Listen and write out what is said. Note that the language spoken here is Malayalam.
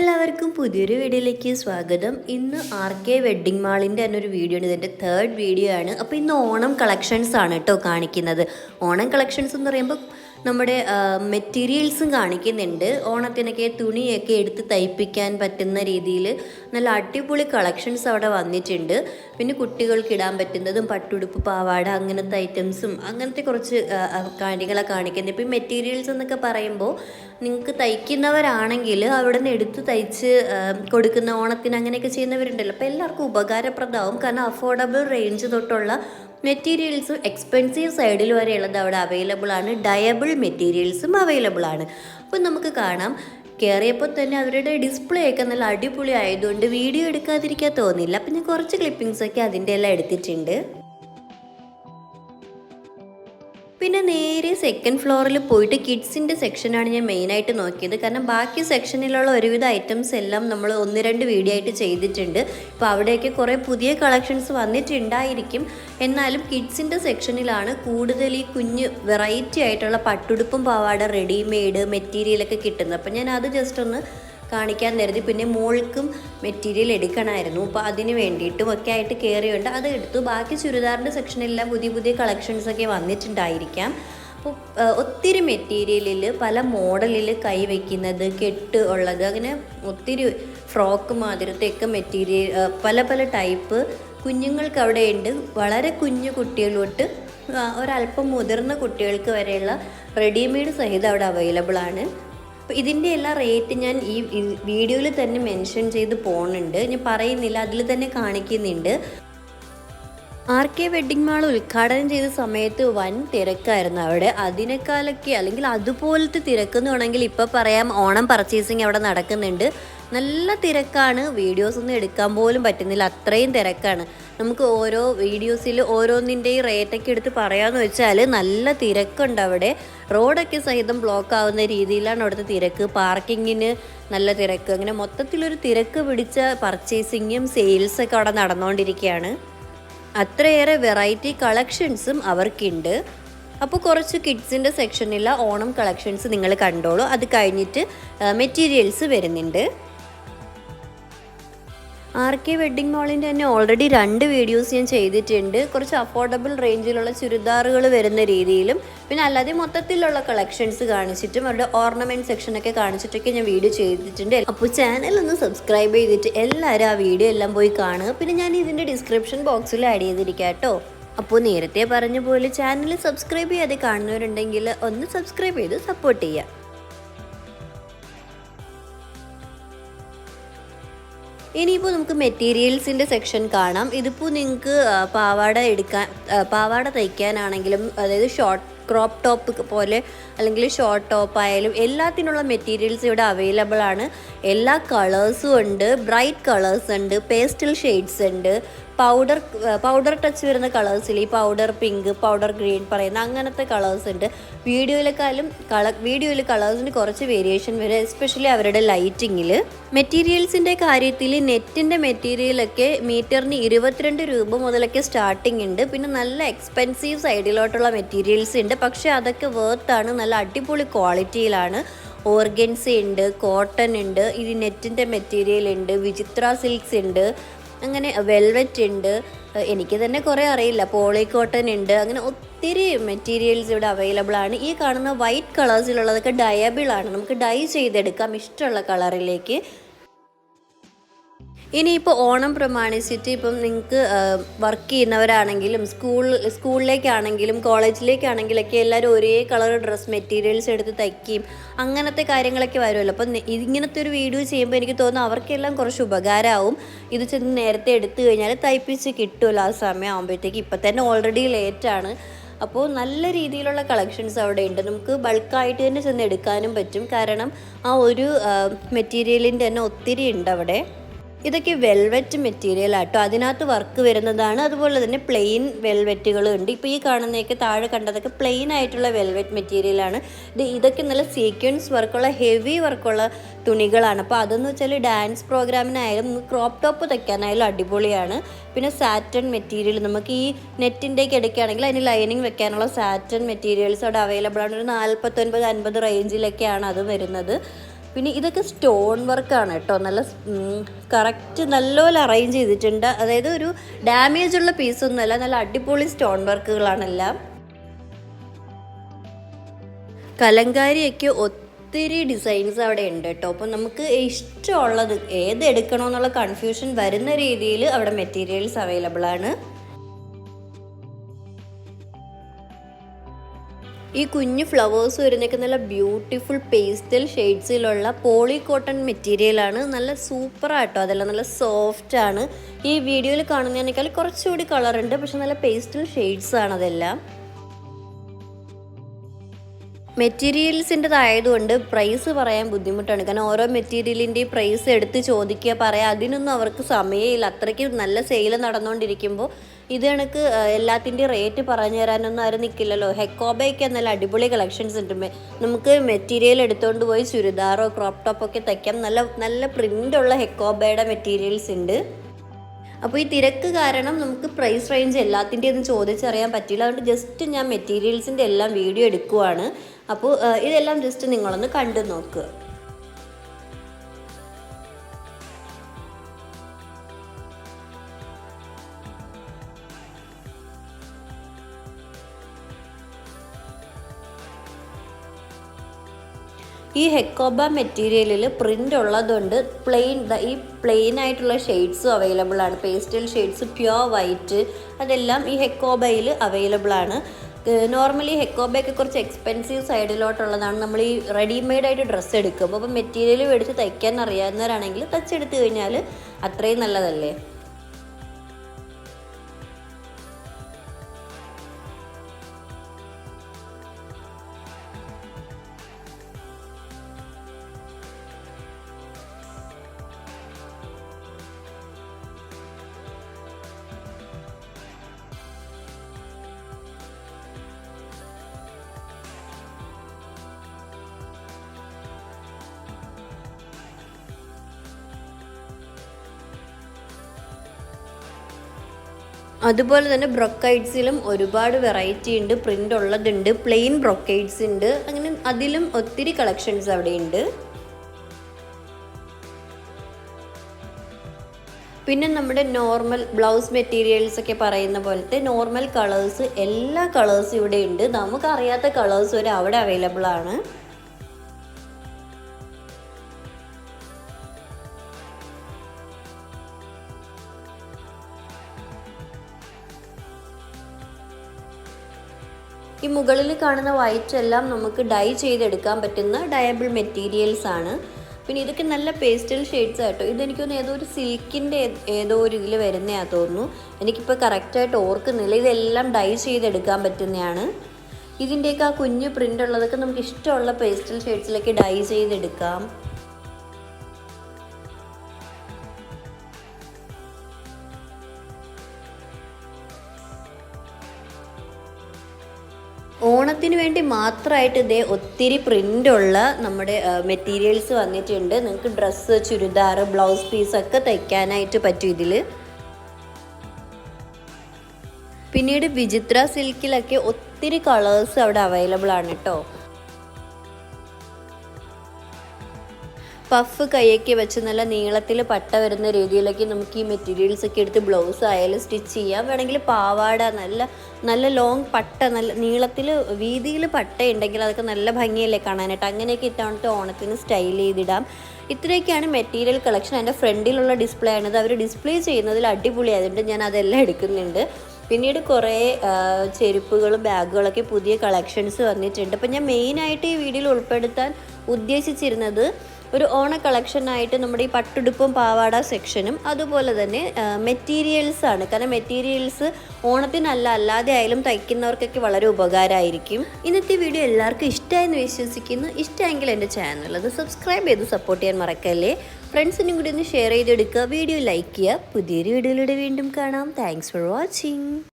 എല്ലാവർക്കും പുതിയൊരു വീഡിയോയിലേക്ക് സ്വാഗതം. ഇന്ന് ആർ കെ വെഡ്ഡിംഗ് മാളിന്റെ തന്നെ ഒരു വീഡിയോ ആണ്. ഇതിന്റെ തേർഡ് വീഡിയോ ആണ്. അപ്പോൾ ഇന്ന് ഓണം കളക്ഷൻസ് ആണ് കേട്ടോ കാണിക്കുന്നത്. ഓണം കളക്ഷൻസ് എന്ന് പറയുമ്പോൾ നമ്മുടെ മെറ്റീരിയൽസും കാണിക്കുന്നുണ്ട്. ഓണത്തിനൊക്കെ തുണിയൊക്കെ എടുത്ത് തയ്പ്പിക്കാൻ പറ്റുന്ന രീതിയിൽ നല്ല അടിപൊളി കളക്ഷൻസ് അവിടെ വന്നിട്ടുണ്ട്. പിന്നെ കുട്ടികൾക്ക് ഇടാൻ പറ്റുന്നതും പട്ടുടുപ്പ് പാവാട അങ്ങനത്തെ ഐറ്റംസും അങ്ങനത്തെ കുറച്ച് കാര്യങ്ങളെ കാണിക്കുന്നത്. ഇപ്പം മെറ്റീരിയൽസ് എന്നൊക്കെ പറയുമ്പോൾ നിങ്ങൾക്ക് തയ്ക്കുന്നവരാണെങ്കിൽ അവിടെ നിന്ന് എടുത്ത് തയ്ച്ച് കൊടുക്കുന്ന ഓണത്തിന് അങ്ങനെയൊക്കെ ചെയ്യുന്നവരുണ്ടല്ലോ. അപ്പോൾ എല്ലാവർക്കും ഉപകാരപ്രദമാവും. കാരണം അഫോർഡബിൾ റേഞ്ച് തൊട്ടുള്ള മെറ്റീരിയൽസും എക്സ്പെൻസീവ് സൈഡിൽ വരെയുള്ളത് അവിടെ അവൈലബിൾ ആണ്. ഡയബിൾ മെറ്റീരിയൽസും അവൈലബിൾ ആണ്. അപ്പോൾ നമുക്ക് കാണാം. കയറിയപ്പോൾ തന്നെ അവരുടെ ഡിസ്പ്ലേ ഒക്കെ നല്ല അടിപൊളി ആയതുകൊണ്ട് വീഡിയോ എടുക്കാതിരിക്കാൻ തോന്നില്ല അപ്പം ഞാൻ കുറച്ച് ക്ലിപ്പിങ്സൊക്കെ അതിന്റെ എല്ലാം എടുത്തിട്ടുണ്ട്. പിന്നെ നേരെ സെക്കൻഡ് ഫ്ലോറിൽ പോയിട്ട് കിഡ്സിന്റെ സെക്ഷനാണ് ഞാൻ മെയിനായിട്ട് നോക്കിയത്. കാരണം ബാക്കി സെക്ഷനിലുള്ള ഒരുവിധ ഐറ്റംസ് എല്ലാം നമ്മൾ ഒന്ന് രണ്ട് വീഡിയോ ആയിട്ട് ചെയ്തിട്ടുണ്ട്. ഇപ്പോൾ അവിടെയൊക്കെ കുറേ പുതിയ കളക്ഷൻസ് വന്നിട്ടുണ്ടായിരിക്കും. എന്നാലും കിഡ്സിന്റെ സെക്ഷനിലാണ് കൂടുതൽ ഈ കുഞ്ഞ് വെറൈറ്റി ആയിട്ടുള്ള പട്ടുടുപ്പും പാവാട റെഡിമെയ്ഡ് മെറ്റീരിയലൊക്കെ കിട്ടുന്നത്. അപ്പം ഞാൻ അത് ജസ്റ്റ് ഒന്ന് കാണിക്കാൻ കരുതി. പിന്നെ മോൾക്കും മെറ്റീരിയൽ എടുക്കണമായിരുന്നു. അപ്പോൾ അതിന് വേണ്ടിയിട്ടും ഒക്കെ ആയിട്ട് കയറിയുണ്ട് അത് എടുത്തു. ബാക്കി ചുരിദാറിന്റെ സെക്ഷനിലെല്ലാം പുതിയ പുതിയ കളക്ഷൻസ് ഒക്കെ വന്നിട്ടുണ്ടായിരിക്കാം. അപ്പോൾ ഒത്തിരി മെറ്റീരിയലിൽ പല മോഡലിൽ കൈവയ്ക്കുന്നത് കെട്ട് ഉള്ളത് അങ്ങനെ ഒത്തിരി ഫ്രോക്ക് മാതിരത്തെയൊക്കെ മെറ്റീരിയൽ പല പല ടൈപ്പ് കുഞ്ഞുങ്ങൾക്ക് അവിടെ ഉണ്ട് വളരെ കുഞ്ഞു കുട്ടികളോട്ട് ഒരല്പം മുതിർന്ന കുട്ടികൾക്ക് വരെയുള്ള റെഡിമെയ്ഡ് സഹിതം അവിടെ അവൈലബിൾ ആണ് അപ്പോൾ ഇതിന്റെ എല്ലാ റേറ്റ് ഞാൻ ഈ വീഡിയോയിൽ തന്നെ മെൻഷൻ ചെയ്ത് പോകുന്നുണ്ട് ഞാൻ പറയുന്നില്ല അതിൽ തന്നെ കാണിക്കുന്നുണ്ട്. ആർ കെ വെഡിങ് മാൾ ഉദ്ഘാടനം ചെയ്ത സമയത്ത് വൻ തിരക്കായിരുന്നു അവിടെ. അതിനേക്കാളൊക്കെ അല്ലെങ്കിൽ അതുപോലത്തെ തിരക്കെന്ന് വേണമെങ്കിൽ ഇപ്പോൾ പറയാം ഓണം പർച്ചേസിങ് അവിടെ നടക്കുന്നുണ്ട്. നല്ല തിരക്കാണ്. വീഡിയോസ് ഒന്നും എടുക്കാൻ പോലും പറ്റുന്നില്ല. അത്രയും തിരക്കാണ്. നമുക്ക് ഓരോ വീഡിയോസിൽ ഓരോന്നിന്റെയും റേറ്റൊക്കെ എടുത്ത് പറയാമെന്ന് വെച്ചാൽ നല്ല തിരക്കുണ്ട് അവിടെ. റോഡൊക്കെ സഹിതം ബ്ലോക്ക് ആവുന്ന രീതിയിലാണ് അവിടുത്തെ തിരക്ക്. പാർക്കിങ്ങിന് നല്ല തിരക്ക്. അങ്ങനെ മൊത്തത്തിലൊരു തിരക്ക് പിടിച്ച പർച്ചേസിങ്ങും സെയിൽസൊക്കെ അവിടെ നടന്നുകൊണ്ടിരിക്കുകയാണ്. അത്രയേറെ വെറൈറ്റി കളക്ഷൻസും അവർക്കുണ്ട്. അപ്പോൾ കുറച്ച് കിഡ്സിന്റെ സെക്ഷനിലുള്ള ഓണം കളക്ഷൻസ് നിങ്ങൾ കണ്ടോളൂ. അത് കഴിഞ്ഞിട്ട് മെറ്റീരിയൽസ് വരുന്നുണ്ട്. ആർ കെ വെഡ്ഡിംഗ് മോളിന്റെ തന്നെ ഓൾറെഡി രണ്ട് വീഡിയോസ് ഞാൻ ചെയ്തിട്ടുണ്ട്. കുറച്ച് അഫോർഡബിൾ റേഞ്ചിലുള്ള ചുരിദാറുകൾ വരുന്ന രീതിയിലും പിന്നെ അല്ലാതെ മൊത്തത്തിലുള്ള കളക്ഷൻസ് കാണിച്ചിട്ടും അവരുടെ ഓർണമെന്റ് സെക്ഷനൊക്കെ കാണിച്ചിട്ടൊക്കെ ഞാൻ വീഡിയോ ചെയ്തിട്ടുണ്ട്. അപ്പോൾ ചാനൽ ഒന്ന് സബ്സ്ക്രൈബ് ചെയ്തിട്ട് എല്ലാവരും ആ വീഡിയോ എല്ലാം പോയി കാണുക. പിന്നെ ഞാൻ ഇതിന്റെ ഡിസ്ക്രിപ്ഷൻ ബോക്സിൽ ആഡ് ചെയ്തിരിക്കാം കേട്ടോ. അപ്പോൾ നേരത്തെ പറഞ്ഞ പോലെ ചാനൽ സബ്സ്ക്രൈബ് ചെയ്യാതെ കാണുന്നവരുണ്ടെങ്കിൽ ഒന്ന് സബ്സ്ക്രൈബ് ചെയ്ത് സപ്പോർട്ട് ചെയ്യുക. ഇനിയിപ്പോൾ നമുക്ക് മെറ്റീരിയൽസിന്റെ സെക്ഷൻ കാണാം. ഇതിപ്പോൾ നിങ്ങൾക്ക് പാവാട എടുക്കാൻ പാവാട തയ്ക്കാനാണെങ്കിലും അതായത് ഷോർട്ട് ക്രോപ്പ് ടോപ്പ് പോലെ അല്ലെങ്കിൽ ഷോർട്ട് ടോപ്പ് ആയാലും എല്ലാത്തിനുള്ള മെറ്റീരിയൽസ് ഇവിടെ അവൈലബിൾ ആണ്. എല്ലാ കളേഴ്സും ഉണ്ട്. ബ്രൈറ്റ് കളേഴ്സ് ഉണ്ട്. പേസ്റ്റൽ ഷെയ്ഡ്സ് ഉണ്ട്. പൗഡർ പൗഡർ ടച്ച് വരുന്ന കളേഴ്സിൽ ഈ പൗഡർ പിങ്ക് പൗഡർ ഗ്രീൻ പറയുന്ന അങ്ങനത്തെ കളേഴ്സ് ഉണ്ട്. വീഡിയോയിലെക്കാളും കള വീഡിയോയിൽ കളേഴ്സിന് കുറച്ച് വേരിയേഷൻ വരും എസ്പെഷ്യലി അവരുടെ ലൈറ്റിങ്ങിൽ മെറ്റീരിയൽസിന്റെ കാര്യത്തിൽ നെറ്റിന്റെ മെറ്റീരിയലൊക്കെ മീറ്ററിന് ഇരുപത്തിരണ്ട് രൂപ മുതലൊക്കെ സ്റ്റാർട്ടിംഗ് ഉണ്ട്. പിന്നെ നല്ല എക്സ്പെൻസീവ് സൈഡിലോട്ടുള്ള മെറ്റീരിയൽസ് ഉണ്ട്. പക്ഷേ അതൊക്കെ വേർത്താണ് നല്ല അടിപൊളി ക്വാളിറ്റിയിലാണ് ഓർഗൻസി ഉണ്ട് കോട്ടൺ ഉണ്ട് ഇത് നെറ്റിന്റെ മെറ്റീരിയൽ ഉണ്ട് വിചിത്ര സിൽക്സ് ഉണ്ട് അങ്ങനെ വെൽവെറ്റ് ഉണ്ട്. എനിക്ക് തന്നെ കുറേ അറിയില്ല. പോളി കോട്ടൺ ഉണ്ട്. അങ്ങനെ ഒത്തിരി മെറ്റീരിയൽസ് ഇവിടെ അവൈലബിൾ ആണ്. ഈ കാണുന്ന വൈറ്റ് കളേഴ്സിലുള്ളതൊക്കെ ഡയബിൾ ആണ്. നമുക്ക് ഡൈ ചെയ്തെടുക്കാം. ഇഷ്ടമുള്ള കളറിലേക്ക് ഇനിയിപ്പോൾ ഓണം പ്രമാണിച്ചിട്ട് ഇപ്പം നിങ്ങൾക്ക് വർക്ക് ചെയ്യുന്നവരാണെങ്കിലും സ്കൂൾ സ്കൂളിലേക്കാണെങ്കിലും കോളേജിലേക്കാണെങ്കിലൊക്കെ എല്ലാവരും ഒരേ കളർ ഡ്രസ് മെറ്റീരിയൽസ് എടുത്ത് തയ്ക്കുകയും അങ്ങനത്തെ കാര്യങ്ങളൊക്കെ വരുമല്ലോ. അപ്പം ഇങ്ങനത്തെ ഒരു വീഡിയോ ചെയ്യുമ്പോൾ എനിക്ക് തോന്നുന്നു അവർക്കെല്ലാം കുറച്ച് ഉപകാരമാവും ഇത് ചെന്ന് നേരത്തെ എടുത്തു കഴിഞ്ഞാൽ തയ്പ്പിച്ച് കിട്ടുമല്ലോ ആ സമയം ആകുമ്പോഴത്തേക്ക് ഇപ്പം തന്നെ ഓൾറെഡി ലേറ്റാണ് അപ്പോൾ നല്ല രീതിയിലുള്ള കളക്ഷൻസ് അവിടെ ഉണ്ട്. നമുക്ക് ബൾക്കായിട്ട് തന്നെ ചെന്ന് എടുക്കാനും പറ്റും. കാരണം ആ ഒരു മെറ്റീരിയലിന്റെ തന്നെ ഒത്തിരി ഉണ്ട് അവിടെ. ഇതൊക്കെ വെൽവെറ്റ് മെറ്റീരിയൽ ആട്ടോ. അതിനകത്ത് വർക്ക് വരുന്നതാണ്. അതുപോലെ തന്നെ പ്ലെയിൻ വെൽവെറ്റുകളും ഉണ്ട്. ഇപ്പോൾ ഈ കാണുന്നതൊക്കെ താഴെ കണ്ടതൊക്കെ പ്ലെയിൻ ആയിട്ടുള്ള വെൽവെറ്റ് മെറ്റീരിയലാണ് ഇത് ഇതൊക്കെ നല്ല സീക്വൻസ് വർക്കുള്ള ഹെവി വർക്കുള്ള തുണികളാണ്. അപ്പോൾ അതെന്ന് വെച്ചാൽ ഡാൻസ് പ്രോഗ്രാമിനായാലും ക്രോപ്പ് ടോപ്പ് തയ്ക്കാനായാലും അടിപൊളിയാണ്. പിന്നെ സാറ്റൺ മെറ്റീരിയൽ നമുക്ക് ഈ നെറ്റിന്റെയൊക്കെ എടുക്കുകയാണെങ്കിൽ അതിന് ലൈനിങ് വെക്കാനുള്ള സാറ്റൺ മെറ്റീരിയൽസ് അവിടെ അവൈലബിൾ ആണ്. ഒരു നാൽപ്പത്തൊൻപത് അൻപത് റേഞ്ചിലൊക്കെയാണ് അത് വരുന്നത്. പിന്നെ ഇതൊക്കെ സ്റ്റോൺ വർക്കാണ് കേട്ടോ. നല്ല കറക്റ്റ് നല്ലപോലെ അറേഞ്ച് ചെയ്തിട്ടുണ്ട്. അതായത് ഒരു ഡാമേജ് ഉള്ള പീസൊന്നുമല്ല നല്ല അടിപൊളി സ്റ്റോൺ വർക്കുകളാണെല്ലാം. കലങ്കാരിയൊക്കെ ഒത്തിരി ഡിസൈൻസ് അവിടെ ഉണ്ട് കേട്ടോ. അപ്പം നമുക്ക് ഇഷ്ടമുള്ളത് ഏത് എടുക്കണമെന്നുള്ള കൺഫ്യൂഷൻ വരുന്ന രീതിയിൽ അവിടെ മെറ്റീരിയൽസ് അവൈലബിൾ ആണ്. ഈ കുഞ്ഞു ഫ്ലവേഴ്സ് വരുന്നൊക്കെ നല്ല ബ്യൂട്ടിഫുൾ പേസ്റ്റൽ ഷെയ്ഡ്സിലുള്ള പോളി കോട്ടൺ മെറ്റീരിയലാണ് നല്ല സൂപ്പർ ആട്ടോ. അതെല്ലാം നല്ല സോഫ്റ്റ് ആണ്. ഈ വീഡിയോയിൽ കാണുന്നതിനേക്കാൾ കുറച്ചുകൂടി കളർ ഉണ്ട്. പക്ഷെ നല്ല പേസ്റ്റൽ ഷെയ്ഡ്സ് ആണ് അതെല്ലാം. മെറ്റീരിയൽസിന്റെതായതുകൊണ്ട് പ്രൈസ് പറയാൻ ബുദ്ധിമുട്ടാണ്. കാരണം ഓരോ മെറ്റീരിയലിന്റെയും പ്രൈസ് എടുത്ത് ചോദിക്കുക പറയാം അതിനൊന്നും അവർക്ക് സമയമില്ല. അത്രയ്ക്ക് നല്ല സെയിൽ നടന്നുകൊണ്ടിരിക്കുമ്പോൾ ഇത് കണക്ക് എല്ലാത്തിന്റെയും റേറ്റ് പറഞ്ഞു തരാനൊന്നും ആരും നിൽക്കില്ലല്ലോ. ഹെക്കോബയൊക്കെ നല്ല അടിപൊളി കളക്ഷൻസ് ഉണ്ട്. നമുക്ക് മെറ്റീരിയൽ എടുത്തുകൊണ്ട് പോയി ചുരിദാറോ ക്രോപ്പ് ടോപ്പൊക്കെ തയ്ക്കാം. നല്ല നല്ല പ്രിന്റുള്ള ഹെക്കോബയുടെ മെറ്റീരിയൽസ് ഉണ്ട്. അപ്പോൾ ഈ തിരക്ക് കാരണം നമുക്ക് പ്രൈസ് റേഞ്ച് എല്ലാത്തിന്റെയും ചോദിച്ചറിയാൻ പറ്റില്ല അതുകൊണ്ട് ജസ്റ്റ് ഞാൻ മെറ്റീരിയൽസിന്റെ എല്ലാം വീഡിയോ എടുക്കുവാണ്. അപ്പോൾ ഇതെല്ലാം ജസ്റ്റ് നിങ്ങളൊന്ന് കണ്ടു നോക്കുക ഈ ഹെക്കോബ മെറ്റീരിയലിൽ പ്രിന്റ് ഉള്ളതുകൊണ്ട് പ്ലെയിൻ ഈ പ്ലെയിൻ ആയിട്ടുള്ള ഷെയ്ഡ്സും അവൈലബിൾ ആണ്. പേസ്റ്റൽ ഷെയ്ഡ്സ് പ്യുവർ വൈറ്റ് അതെല്ലാം ഈ ഹെക്കോബയിൽ അവൈലബിൾ ആണ്. നോർമലി ഹെക്കോബയൊക്കെ കുറച്ച് എക്സ്പെൻസീവ് സൈഡിലോട്ടുള്ളതാണ് നമ്മൾ ഈ റെഡിമെയ്ഡ് ആയിട്ട് ഡ്രസ്സ് എടുക്കുമ്പോൾ അപ്പോൾ മെറ്റീരിയൽ മേടിച്ച് തയ്ക്കാൻ അറിയാവുന്നവരാണെങ്കിൽ തച്ചെടുത്ത് കഴിഞ്ഞാൽ അത്രയും നല്ലതല്ലേ? അതുപോലെ തന്നെ ബ്രൊക്കൈഡ്സിലും ഒരുപാട് വെറൈറ്റി ഉണ്ട്. പ്രിന്റ് ഉള്ളതുണ്ട്. പ്ലെയിൻ ബ്രൊക്കൈഡ്സ് ഉണ്ട്. അങ്ങനെ അതിലും ഒത്തിരി കളക്ഷൻസ് അവിടെ ഉണ്ട്. പിന്നെ നമ്മുടെ നോർമൽ ബ്ലൗസ് മെറ്റീരിയൽസ് ഒക്കെ പറയുന്ന പോലത്തെ നോർമൽ കളേഴ്സ് എല്ലാ കളേഴ്സും ഇവിടെ ഉണ്ട്. നമുക്കറിയാത്ത കളേഴ്സ് വരെ അവിടെ അവൈലബിൾ ആണ്. ഈ മുകളിൽ കാണുന്ന വൈറ്റ് എല്ലാം നമുക്ക് ഡൈ ചെയ്തെടുക്കാൻ പറ്റുന്ന ഡയബിൾ മെറ്റീരിയൽസ് ആണ്. പിന്നെ ഇതൊക്കെ നല്ല പേസ്റ്റൽ ഷെയ്ഡ്സ് ആട്ടോ ഇതെനിക്കൊന്ന് ഏതോ ഒരു സിൽക്കിന്റെ ഏതോ ഒരു ഇതിൽ വരുന്നതാണ് തോന്നുന്നു. എനിക്കിപ്പോൾ കറക്റ്റായിട്ട് ഓർക്കുന്നില്ല. ഇതെല്ലാം ഡൈ ചെയ്തെടുക്കാൻ പറ്റുന്നതാണ് ഇതിന്റെയൊക്കെ ആ കുഞ്ഞ് പ്രിന്റ് ഉള്ളതൊക്കെ നമുക്ക് ഇഷ്ടമുള്ള പേസ്റ്റൽ ഷെയ്ഡ്സിലൊക്കെ ഡൈ ചെയ്തെടുക്കാം. ഓണത്തിന് വേണ്ടി മാത്രമായിട്ട് ഇതേ ഒത്തിരി പ്രിന്റുള്ള നമ്മുടെ മെറ്റീരിയൽസ് വന്നിട്ടുണ്ട്. നിങ്ങൾക്ക് ഡ്രസ്സ് ചുരിദാർ ബ്ലൗസ് പീസൊക്കെ തയ്ക്കാനായിട്ട് പറ്റും ഇതിൽ പിന്നീട് വിചിത്ര സിൽക്കിലൊക്കെ ഒത്തിരി കളേഴ്സ് അവിടെ അവൈലബിൾ ആണ് കേട്ടോ പഫ് കൈയൊക്കെ വെച്ച് നല്ല നീളത്തിൽ പട്ട വരുന്ന രീതിയിലൊക്കെ നമുക്ക് ഈ മെറ്റീരിയൽസ് ഒക്കെ എടുത്ത് ബ്ലൗസ് ആയാലും സ്റ്റിച്ച് ചെയ്യാം. വേണമെങ്കിൽ പാവാട നല്ല നല്ല ലോങ് പട്ട നല്ല നീളത്തിൽ വീതിയിൽ പട്ട ഉണ്ടെങ്കിൽ അതൊക്കെ നല്ല ഭംഗിയല്ലേ കാണാനായിട്ട്. അങ്ങനെയൊക്കെ ഇത്തവണത്തെ ഓണത്തിന് സ്റ്റൈൽ ചെയ്തിടാം. ഇത്രയൊക്കെയാണ് മെറ്റീരിയൽ കളക്ഷൻ എന്റെ ഫ്രണ്ടിലുള്ള ഡിസ്പ്ലേ ആണിത്. അവർ ഡിസ്പ്ലേ ചെയ്യുന്നതിൽ അടിപൊളി. അടിപൊളിയായതുകൊണ്ട് ഞാൻ അതെല്ലാം എടുക്കുന്നുണ്ട്. പിന്നീട് കുറേ ചെരുപ്പുകളും ബാഗുകളൊക്കെ പുതിയ കളക്ഷൻസ് വന്നിട്ടുണ്ട്. അപ്പം ഞാൻ മെയിനായിട്ട് ഈ വീഡിയോയിൽ ഉൾപ്പെടുത്താൻ ഉദ്ദേശിച്ചിരുന്നത് ഒരു ഓണ കളക്ഷനായിട്ട് നമ്മുടെ ഈ പട്ടുടുപ്പും പാവാട സെക്ഷനും അതുപോലെ തന്നെ മെറ്റീരിയൽസ് ആണ്. കാരണം മെറ്റീരിയൽസ് ഓണത്തിനല്ല അല്ലാതെ ആയാലും തയ്ക്കുന്നവർക്കൊക്കെ വളരെ ഉപകാരമായിരിക്കും. ഇന്നത്തെ വീഡിയോ എല്ലാവർക്കും ഇഷ്ടമായെന്ന് വിശ്വസിക്കുന്നു. ഇഷ്ടമെങ്കിൽ എന്റെ ചാനൽ അത് സബ്സ്ക്രൈബ് ചെയ്ത് സപ്പോർട്ട് ചെയ്യാൻ മറക്കല്ലേ? ഫ്രണ്ട്സിനും കൂടി ഒന്ന് ഷെയർ ചെയ്തെടുക്കുക. വീഡിയോ ലൈക്ക് ചെയ്യുക. പുതിയൊരു വീഡിയോയിലൂടെ വീണ്ടും കാണാം. Thanks for watching